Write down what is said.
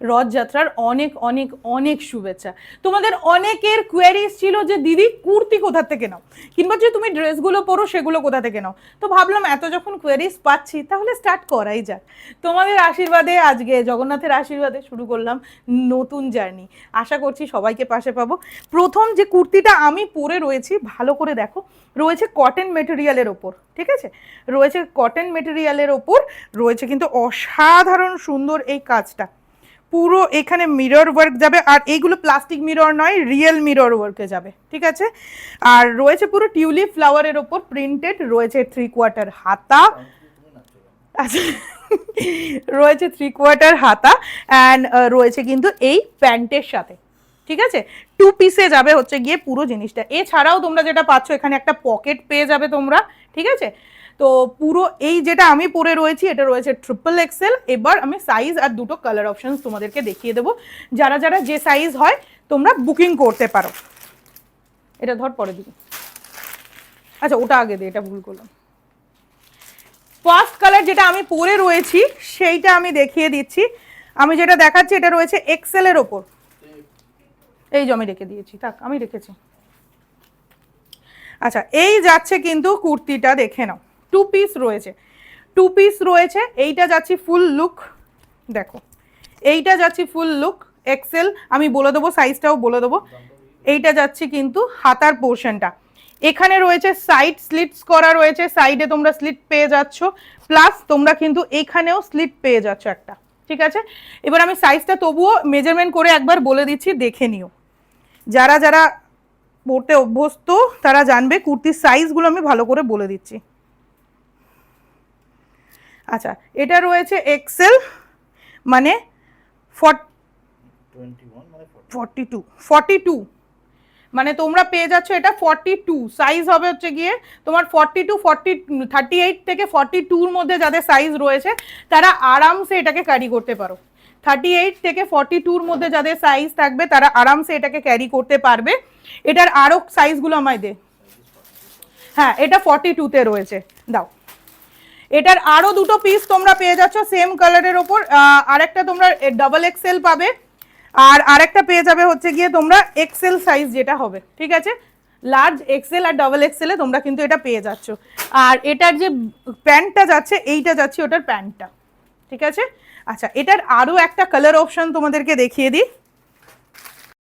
রথযাত্রার অনেক অনেক অনেক শুভেচ্ছা। তোমাদের অনেকের কোয়ারিজ ছিল যে, দিদি, কুর্তি কোথা থেকে নাও? কিংবা যে, তুমি ড্রেসগুলো পরো, সেগুলো কোথা থেকে নাও? তো ভাবলাম, এত যখন কোয়ারিজ পাচ্ছি, তাহলে স্টার্ট করাই যাক। তোমাদের আশীর্বাদে আজকে, জগন্নাথের আশীর্বাদে শুরু করলাম নতুন জার্নি আশা করছি সবাইকে পাশে পাবো। প্রথম যে কুর্তিটা আমি পরে রয়েছি, ভালো করে দেখো, রয়েছে কটন মেটেরিয়ালের ওপর, ঠিক আছে? রয়েছে কটন মেটেরিয়ালের ওপর, রয়েছে কিন্তু অসাধারণ সুন্দর এই কাজটা। পুরো এখানে মিরর ওয়ার্ক যাবে। আর এইগুলো প্লাস্টিক মিরর নয় রিয়েল মিরর ওয়ার্কে যাবে। ঠিক আছে? আর রয়েছে পুরো টিউলিপ ফ্লাওয়ারের ওপর প্রিন্টেড রয়েছে থ্রি কোয়ার্টার হাতা। আচ্ছা। রয়েছে থ্রি কোয়ার্টার হাতা অ্যান্ড রয়েছে কিন্তু এই প্যান্টের সাথে। ঠিক আছে? টু পিসে যাবে হচ্ছে গিয়ে পুরো জিনিসটা। এছাড়াও তোমরা যেটা পাচ্ছ, এখানে একটা পকেট পেয়ে যাবে তোমরা। ঠিক আছে? তো পুরো এই যেটা আমি পরে রয়েছি, এটা রয়েছে ট্রিপল এক্সেল এবার আমি সাইজ আর দুটো কালার অপশনস তোমাদেরকে দেখিয়ে দেবো। যারা যারা যে সাইজ হয়, তোমরা বুকিং করতে পারো। এটা ধর পরে দিবি আচ্ছা ওটা আগে দে, এটা ভুল করলাম। ফার্স্ট কালার যেটা আমি পরে রয়েছি, সেইটা আমি দেখিয়ে দিচ্ছি। আমি যেটা দেখাচ্ছি, এটা রয়েছে এক্সেলের ওপর। এই যে আমি রেখে দিয়েছি, থাক, আমি রেখেছি। আচ্ছা এই যাচ্ছে কিন্তু কুর্তিটা, দেখে নাও। টু পিস রয়েছে। টু পিস রয়েছে। এইটা যাচ্ছি ফুল লুক দেখো। এইটা যাচ্ছি ফুল লুক এক্সেল আমি বলে দেবো সাইজটাও বলে দেবো। এইটা যাচ্ছে কিন্তু হাতার পোর্শনটা এখানে রয়েছে সাইড স্লিটস করা রয়েছে। সাইডে তোমরা স্লিট পেয়ে যাচ্ছ। প্লাস তোমরা কিন্তু এখানেও স্লিট পেয়ে যাচ্ছ একটা। ঠিক আছে? এবার আমি সাইজটা তবুও মেজারমেন্ট করে একবার বলে দিচ্ছি, দেখে নিও। যারা যারা পড়তে অভ্যস্ত, তারা জানবে, কুর্তির সাইজগুলো আমি ভালো করে বলে দিচ্ছি। আচ্ছা এটা রয়েছে এক্সেল মানে ফর্টি টু ফর্টি টু মানে তোমরা পেয়ে যাচ্ছ এটা ফর্টি টু সাইজ হবে হচ্ছে গিয়ে তোমার forty two forty thirty eight থেকে ফর্টি টুর মধ্যে যাদের সাইজ রয়েছে তারা আরামসে এটাকে ক্যারি করতে পারো। থার্টি এইট থেকে ফর্টি টুর মধ্যে যাদের সাইজ থাকবে তারা আরামসে এটাকে ক্যারি করতে পারবে। এটার আরও সাইজগুলো আমায় দে। হ্যাঁ এটা ফর্টি টুতে রয়েছে। দাও। এটার আরও দুটো পিস তোমরা পেয়ে যাচ্ছ সেম কালারের ওপর। আরেকটা তোমরা ডাবল এক্সেল পাবে। আর আরেকটা পেয়ে যাবে হচ্ছে গিয়ে তোমরা এক্সেল সাইজ যেটা হবে, ঠিক আছে? লার্জ এক্সেল আর ডাবল এক্সেলে তোমরা কিন্তু এটা পেয়ে যাচ্ছ। আর এটার যে প্যান্টটা যাচ্ছে, এইটা যাচ্ছে ওটার প্যান্টটা, ঠিক আছে? আচ্ছা এটার আরও একটা কালার অপশন তোমাদেরকে দেখিয়ে দিই।